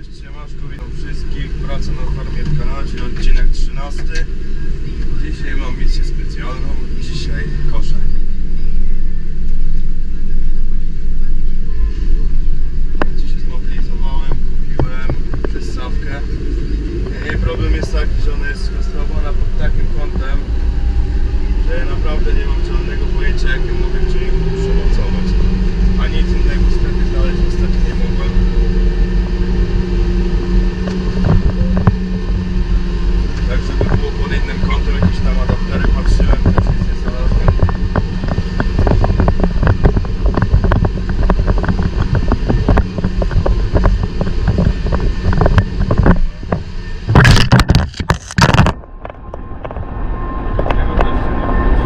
Cześć, Siemaszku, witam wszystkich. Praca na farmie w Kanadzie, odcinek 13. Dzisiaj mam misję specjalną, dzisiaj koszę. Więc się zmobilizowałem, kupiłem przystawkę. Jej problem jest taki, że ona jest skonstruowana pod takim kątem, że naprawdę nie mam żadnego pojęcia, jak ją mogę w czymś przemocować. A nic innego z tego znaleźć niestety nie mogłem. Tak, żeby było pod innym kątem, jakieś tam adaptery patrzyłem, też nic nie znalazłem. Tego też nie wiem.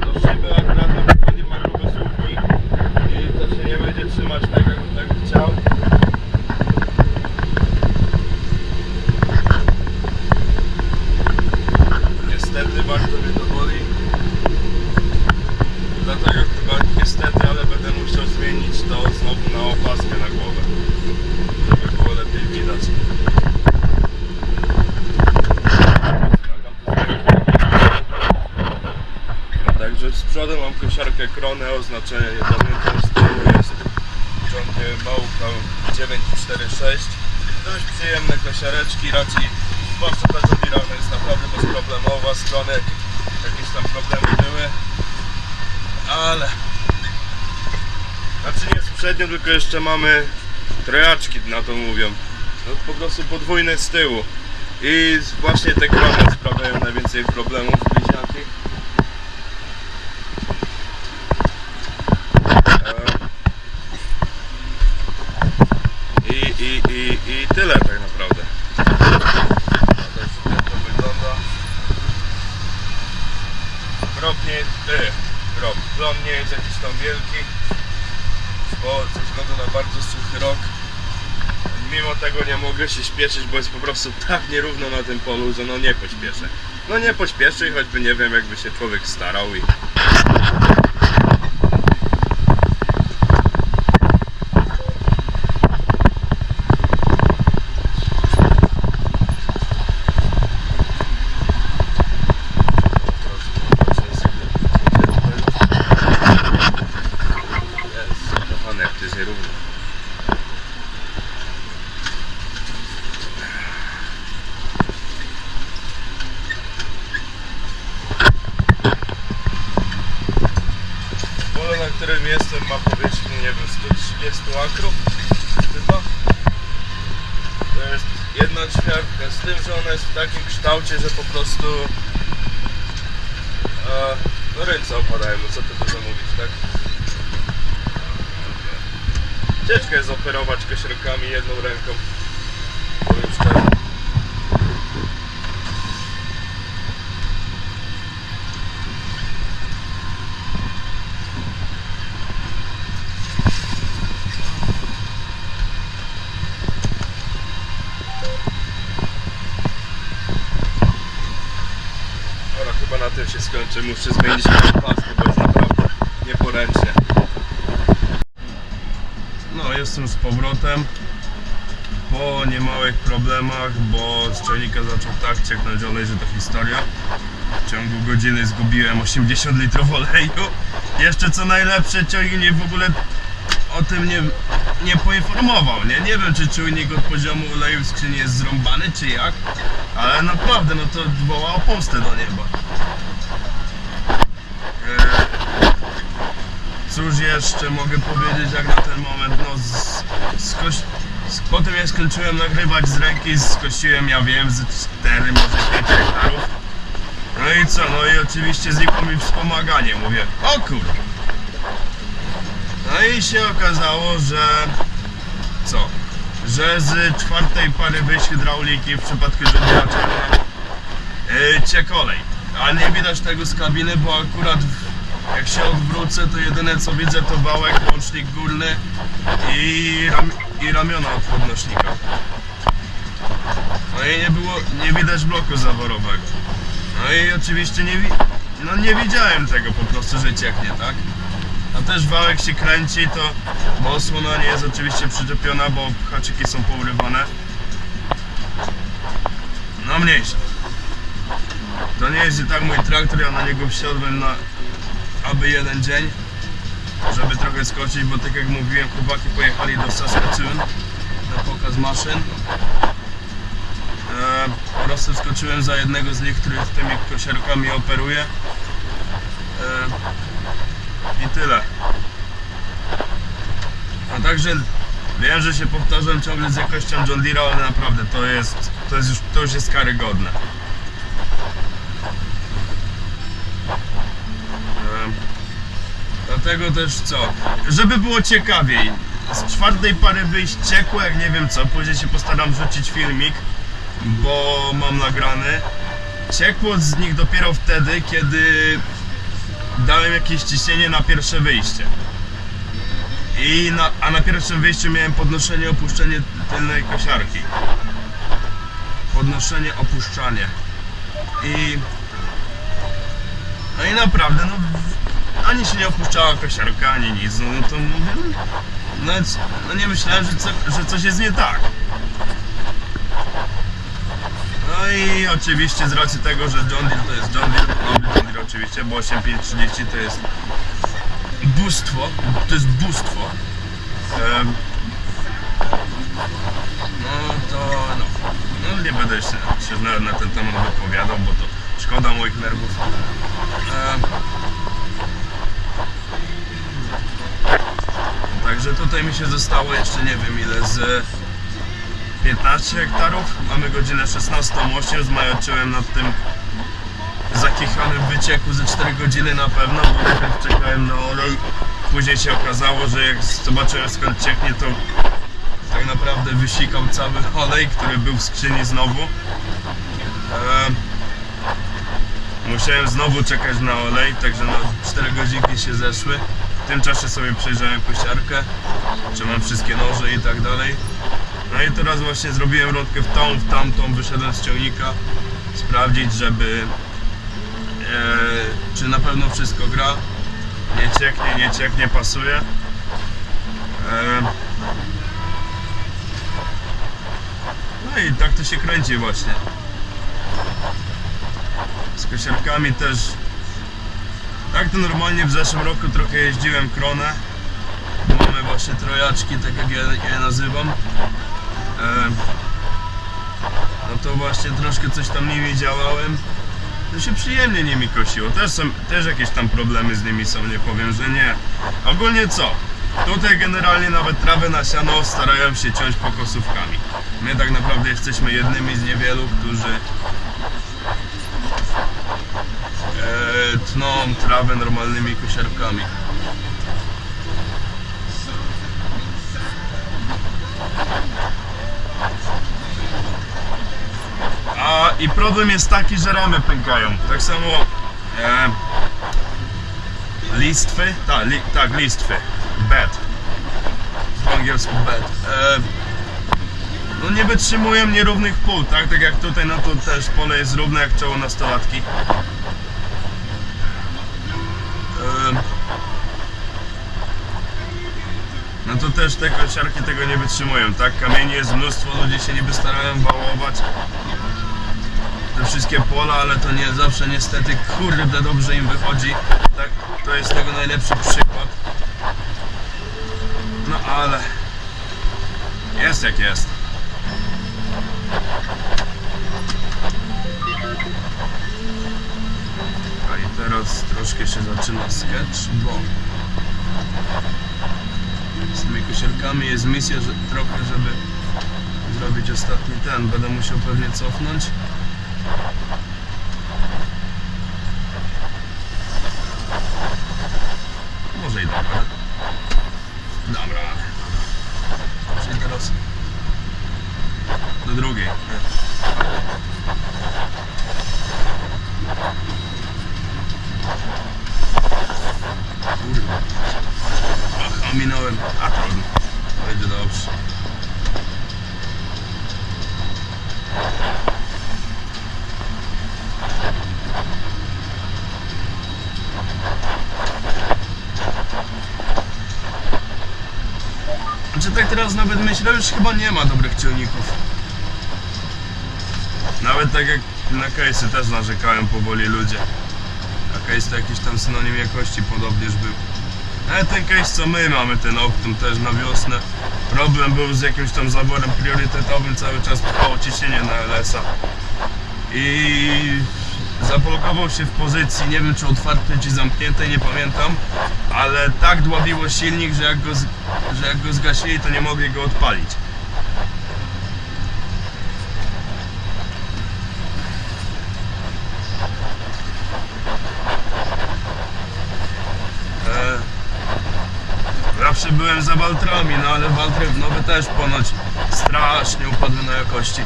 Do szyby akurat na przykład nie ma grube słupki i to się nie będzie trzymać tak jak tak chciał. Niestety bardzo mnie to boli. Dlatego chyba niestety, ale będę musiał zmienić to znowu na opaskę na głowę. Żeby było lepiej widać. Także z kosiarkę Kronę, oznaczenie niepamiętam, z tyłu jest John Małka 946. Dość przyjemne kosiareczki, raczej zwłaszcza ta John jest naprawdę bezproblemowa, strony jakieś tam problemy były, ale znaczy nie z przednią, tylko jeszcze mamy trojaczki na to mówią. No po prostu podwójne z tyłu. I właśnie te krony sprawiają najwięcej problemów bliźniaki. I, i, i, I tyle tak naprawdę. Tak to wygląda. Rok nie, ty, rok, plon nie jest jakiś tam wielki, bo ze względu na bardzo suchy rok, mimo tego nie mogę się śpieszyć, bo jest po prostu tak nierówno na tym polu, że no nie pośpieszę. No nie pośpieszę i choćby nie wiem jakby się człowiek starał i Jest, kochany, jak to jest nierówno. Pole, na którym jestem ma powierzchnię, nie wiem, 130 akrów chyba. To jest jedna ćwiartka, z tym, że ona jest w takim kształcie, że po prostu e, no ręce opadają, no co ty tu zamówić, tak? Ciężko jest operować kosiarkami jedną ręką. Powiem szczerze. Dobra, chyba na skończy. Muszę zmienić paskę, bo jest naprawdę nieporęcznie. No, jestem z powrotem po niemałych problemach, bo z zaczął tak cieknąć olej, że to historia. W ciągu godziny zgubiłem 80 litrów oleju. Jeszcze co najlepsze, ciągnik w ogóle o tym nie, nie poinformował, nie? Nie wiem, czy czujnik od poziomu oleju w skrzyni jest zrąbany, czy jak, ale naprawdę, no to woła o pomstę do nieba. Eee, Cóż jeszcze mogę powiedzieć jak na ten moment, no z, z, po tym jak skończyłem nagrywać z ręki, skosiłem ja wiem z 4, może 5 hektarów. No i co, no i oczywiście znikło mi wspomaganie, mówię, o kurde. No i się okazało, że co? Że z czwartej pary wyjść hydrauliki w przypadku żołnierza czerwona yy, cie kolej. Ale nie widać tego z kabiny, bo akurat w, jak się odwrócę, to jedyne co widzę to wałek, łącznik górny i, ram, i ramiona od podnośnika. No i nie było, nie widać bloku zaworowego. No i oczywiście nie, wi- no nie widziałem tego po prostu, że cieknie, tak? A też wałek się kręci, to bo osłona nie jest oczywiście przyczepiona, bo haczyki są pourywane. No mniejsza. To nie jest i tak mój traktor, ja na niego wsiadłem na aby jeden dzień, żeby trochę skoczyć, bo tak jak mówiłem, chłopaki pojechali do Saskatchewan na pokaz maszyn. E, prostu skoczyłem za jednego z nich, który tymi kosiarkami operuje. E, I tyle. A także wiem, że się powtarzam ciągle z jakością John Deere, ale naprawdę to jest, to jest już, to już jest karygodne. E, Dlatego też co? Żeby było ciekawiej, z czwartej pary wyjść ciekło, jak nie wiem co, później się postaram wrzucić filmik, bo mam nagrany. Ciekło z nich dopiero wtedy, kiedy dałem jakieś ciśnienie na pierwsze wyjście. I na, a na pierwszym wyjściu miałem podnoszenie, opuszczenie tylnej kosiarki. Podnoszenie, opuszczanie. I no i naprawdę, no ani się nie opuszczała kosiarka, ani nic, no, to mówię, no, no nie myślałem, że, co, że coś jest nie tak. No i oczywiście z racji tego, że John Deere to jest John Deere, nowy John Deere oczywiście, bo 8530 to jest bóstwo, to jest bóstwo. Em, no to no, no nie będę się, na, na ten temat wypowiadał, bo to szkoda moich nerwów. Em, Także tutaj mi się zostało jeszcze nie wiem ile z 15 hektarów. Mamy godzinę 16.08, zmajaczyłem nad tym zakichanym wycieku ze 4 godziny na pewno, bo najpierw czekałem na olej. Później się okazało, że jak zobaczyłem skąd cieknie, to tak naprawdę wysikał cały olej, który był w skrzyni znowu. Ehm, Musiałem znowu czekać na olej, także na 4 godzinki się zeszły. W tym czasie sobie przejrzałem kosiarkę, czy mam wszystkie noże i tak dalej. No i teraz właśnie zrobiłem rundkę w tą, w tamtą, wyszedłem z ciągnika sprawdzić, żeby e, czy na pewno wszystko gra. Nie cieknie, nie cieknie, pasuje. E, no i tak to się kręci właśnie. Z kosiarkami też. Tak to normalnie w zeszłym roku trochę jeździłem kronę. Mamy właśnie trojaczki, tak jak ja je nazywam. No to właśnie troszkę coś tam nimi działałem. To się przyjemnie nimi kosiło. Też, są, też jakieś tam problemy z nimi są, nie powiem, że nie. Ogólnie co? Tutaj generalnie nawet trawę na siano starają się ciąć pokosówkami. My tak naprawdę jesteśmy jednymi z niewielu, którzy e, tną trawę normalnymi kosiarkami. A i problem jest taki, że ramy pękają. Tak samo e, listwy, li, tak, listwy, bed. Po angielsku bed. E, no nie wytrzymują nierównych pól, tak? Tak jak tutaj, no to też pole jest równe jak czoło nastolatki. No to też te kosiarki tego nie wytrzymują, tak? Kamieni jest mnóstwo, ludzie się niby starają wałować te wszystkie pola, ale to nie zawsze niestety kurde dobrze im wychodzi. Tak, to jest tego najlepszy przykład. No ale jest jak jest. A i teraz troszkę się zaczyna sketch, bo z tymi kosiarkami jest misja, że trochę, żeby zrobić ostatni ten, będę musiał pewnie cofnąć. Może i dobra. Dobra. Czyli teraz drugiej. Kurwa. Ominąłem. A trudno. Będzie dobrze. Znaczy tak teraz nawet myślę, że już chyba nie ma dobrych ciągników. Nawet tak jak na case'y też narzekają powoli ludzie. A case to jakiś tam synonim jakości podobnież był. Ale ten case co my mamy, ten Optum też na wiosnę. Problem był z jakimś tam zaworem priorytetowym, cały czas trwało ciśnienie na LS-a. I zablokował się w pozycji, nie wiem czy otwartej czy zamkniętej, nie pamiętam, ale tak dławiło silnik, że jak go, że jak go zgasili, to nie mogli go odpalić. E, Zawsze byłem za Waltrami, no ale Waltry nowe też ponoć strasznie upadły na jakości.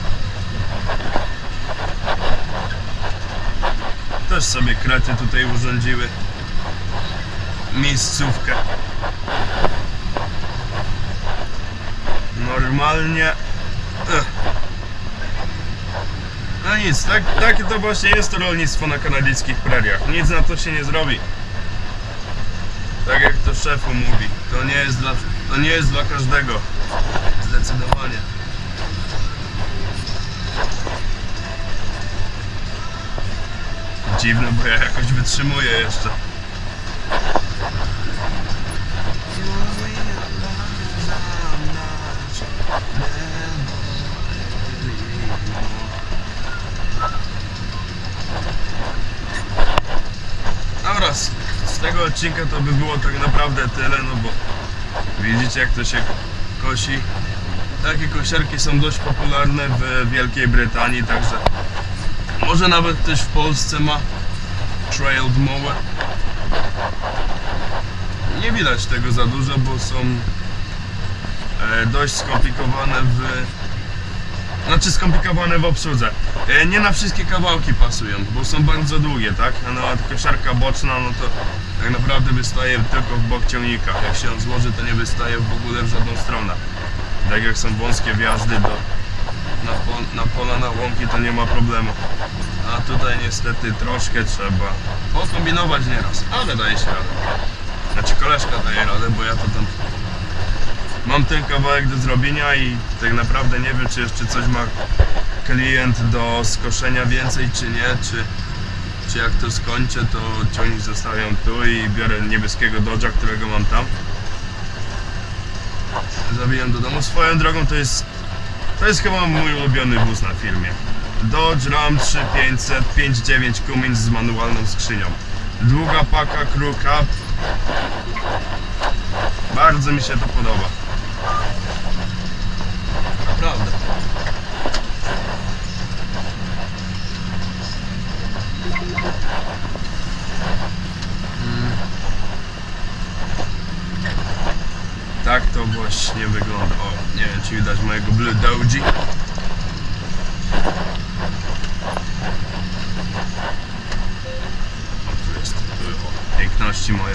Też sobie krety tutaj urządziły miejscówkę. Normalnie. No nic, tak, takie to właśnie jest rolnictwo na kanadyjskich preriach. Nic na to się nie zrobi. To szefu mówi, to nie jest dla, to nie jest dla każdego. Zdecydowanie. Dziwne, bo ja jakoś wytrzymuję jeszcze. Odcinka to by było tak naprawdę tyle, no bo widzicie jak to się kosi. Takie kosiarki są dość popularne w Wielkiej Brytanii, także może nawet ktoś w Polsce ma trailed mower. Nie widać tego za dużo, bo są e, dość skomplikowane w znaczy skomplikowane w obsłudze. E, Nie na wszystkie kawałki pasują, bo są bardzo długie, tak? A nawet kosiarka boczna, no to tak naprawdę wystaje tylko w bok ciągnika. Jak się on złoży, to nie wystaje w ogóle w żadną stronę. Tak jak są wąskie wjazdy do, na, na pola, na łąki, to nie ma problemu. A tutaj niestety troszkę trzeba pokombinować nieraz, ale daje się radę. Znaczy koleżka daje radę, bo ja to tam mam ten kawałek do zrobienia i tak naprawdę nie wiem, czy jeszcze coś ma klient do skoszenia więcej, czy nie, czy, czy jak to skończę, to ciągnik zostawiam tu i biorę niebieskiego Dodge'a, którego mam tam. Zabijam do domu. Swoją drogą to jest, to jest chyba mój ulubiony wóz na firmie. Dodge Ram 3500 5.9 Cummins z manualną skrzynią. Długa paka, crew. Bardzo mi się to podoba. Naprawdę. Mm. Tak to właśnie wygląda. O, nie wiem czy widać mojego Blue Doji. Piękności moje.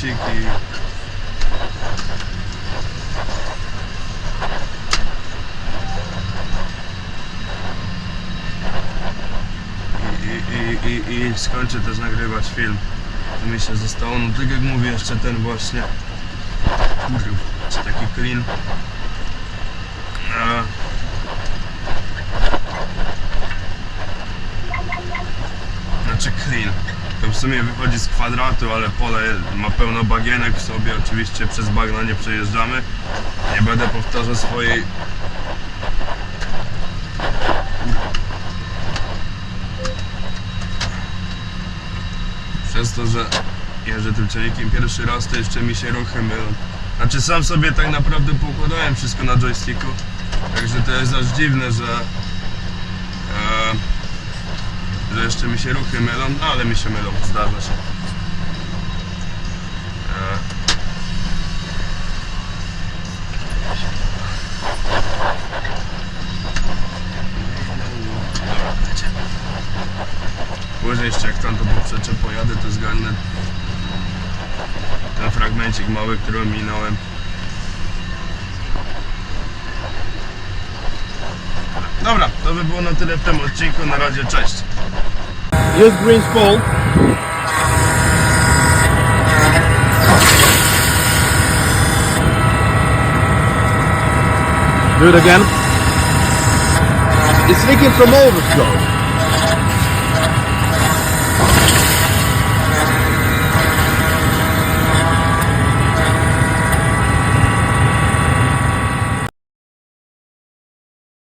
trójkącik i I, i, i, skończę też nagrywać film. To mi się zostało, no tak jak mówię, jeszcze ten właśnie kurwa, czy taki clean. A, znaczy clean. W sumie wychodzi z kwadratu, ale pole ma pełno bagienek w sobie. Oczywiście przez bagna nie przejeżdżamy. Nie będę powtarzał swojej. Przez to, że jeżdżę tym pierwszy raz, to jeszcze mi się ruchy mylą. Znaczy sam sobie tak naprawdę poukładałem wszystko na joysticku, także to jest aż dziwne, że że jeszcze mi się ruchy mylą, no ale mi się mylą, zdarza się. E, Później jeszcze jak tam to poprzeczę pojadę, to zgarnę ten fragmencik mały, który minąłem. Dobra, to by było na tyle w tym odcinku. Na razie, cześć. Here's Green's pole. Do it again. It's leaking from overflow.